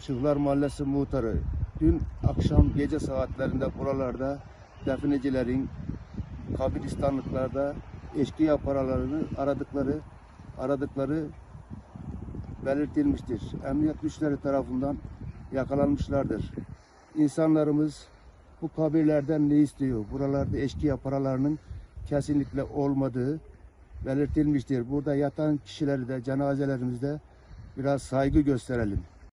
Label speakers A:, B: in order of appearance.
A: Çığlar Mahallesi muhtarı dün akşam gece saatlerinde buralarda definecilerin kabristanlıklarda eşkıya paralarını aradıkları aradıkları belirtilmiştir. Emniyet güçleri tarafından yakalanmışlardır. İnsanlarımız bu kabirlerden ne istiyor? Buralarda eşkıya paralarının kesinlikle olmadığı belirtilmiştir. Burada yatan kişileri de cenazelerimizde biraz saygı gösterelim.